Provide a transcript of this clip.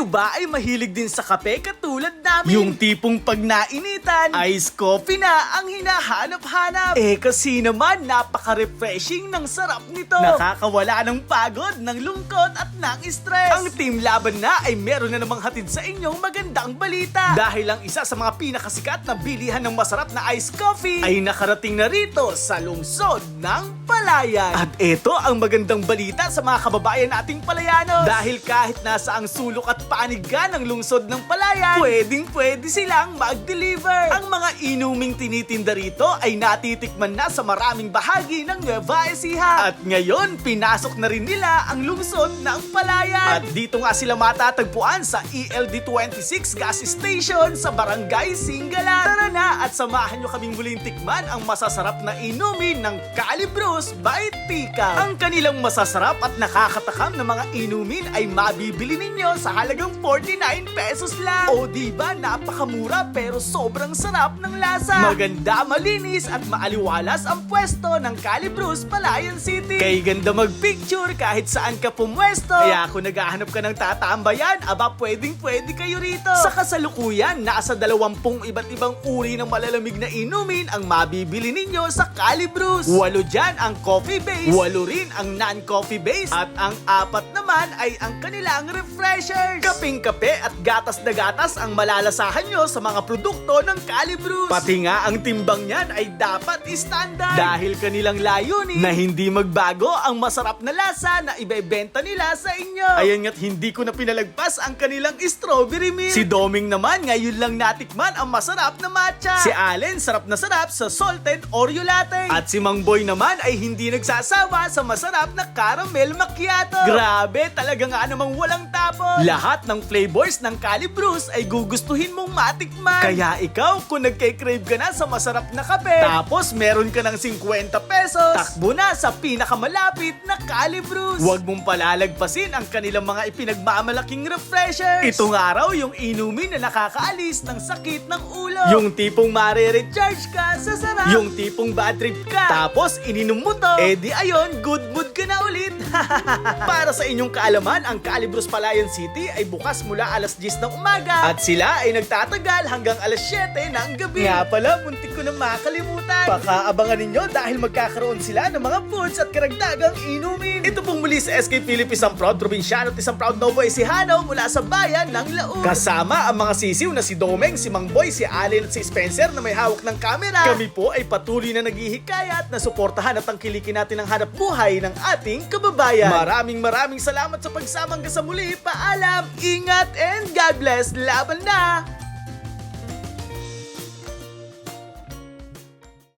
Kayo ba ay mahilig din sa kape katulad namin? Yung tipong pag nainitan, iced coffee na ang hinahanap-hanap. Eh kasi naman, napaka-refreshing ng sarap nito. Nakakawala ng pagod, ng lungkot at ng stress. Ang Team Laban na ay meron na namang hatid sa inyong magandang balita. Dahil ang isa sa mga pinakasikat na bilihan ng masarap na iced coffee ay nakarating na rito sa lungsod ng Palayan. At ito ang magandang balita sa mga kababayan nating Palayanos. Dahil kahit nasa ang sulok at panig ka ng lungsod ng Palayan, pwedeng pwede silang mag-deliver. Ang mga inuming tinitinda rito ay natitikman na sa maraming bahagi ng Nueva Ecija. At ngayon, pinasok na rin nila ang lungsod ng Palayan. At dito nga sila matatagpuan sa E ELD26 gas station sa Barangay Singalan. Tara na at samahan nyo kaming muling tikman ang masasarap na inumin ng Calibros by Tika. Ang kanilang masasarap at nakakatakam na mga inumin ay mabibili ninyo sa halagang 49 pesos lang. O diba, napakamura pero sobrang sarap ng lasa. Maganda, malinis at maaliwalas ang pwesto ng Calibros, Palayan City. Kay ganda magpicture kahit saan ka pumwesto. Kaya kung naghahanap ka ng tatambayan, aba pwedeng pwede kayo rito. Sa kasalukuyan, nasa dalawampung iba't ibang uri ng malalamig na inumin ang mabibili ninyo sa Calibros. Walo dyan ang coffee base, walo rin ang non-coffee base, at ang apat naman ay ang kanilang refreshers. Kaping-kape at gatas na gatas ang malalasahan nyo sa mga produkto ng Calibros. Pati nga ang timbang niyan ay dapat standard. Dahil kanilang layunin na hindi magbago ang masarap na lasa na ibebenta nila sa inyo. Ayan nga't hindi ko na pinalagpas ang kanilang strawberry milk. Si Doming naman ngayon lang natikman ang masarap na matcha. Si Allen sarap na sarap sa salted Oreo latte. At si Mang Boy naman ay hindi nagsasawa sa masarap na caramel macchiato. Grabe, talaga nga namang walang tapon. Lahat ng flavors ng Calibros ay gugustuhin mong matikman. Kaya ikaw, kung nagkay-crave ka na sa masarap na kape, tapos meron ka ng 50 pesos, takbo na sa pinakamalapit na Calibros. Huwag mong palalagpasin ang kanilang mga ipinagmamalaking refreshers. Itong araw, yung inumin na nakakaalis ng sakit ng ulo. Yung tipong mare-recharge ka sa sarap. Yung tipong bad trip ka. Tapos ininom mo to. Eh di ayon, good mood ka na ulit. Para sa inyong kaalaman, ang Calibros Palayan City ay bukas mula alas 10 ng umaga. At sila ay nagtatagal hanggang alas 7 ng gabi. Nga pala, muntik ko na makalimutan. Pakaabangan ninyo dahil magkakaroon sila ng mga foods at karagdagang inumin. Ito pong muli sa SK Philip isang proud probinsyano at isang proud Novo Ecijano mula sa bayan ng Laon. Kasama ang mga sisiw na si Domeng, si Mang Boy, si Allen at si Spencer na may hawak ng camera. Kami po ay patuloy na naghihikayat na suportahan at tangkilikin natin ang hanap buhay ng ating kababayan. Maraming maraming salamat sa pagsamang ka sa muli. Paalam, ingat and God bless. Laban na!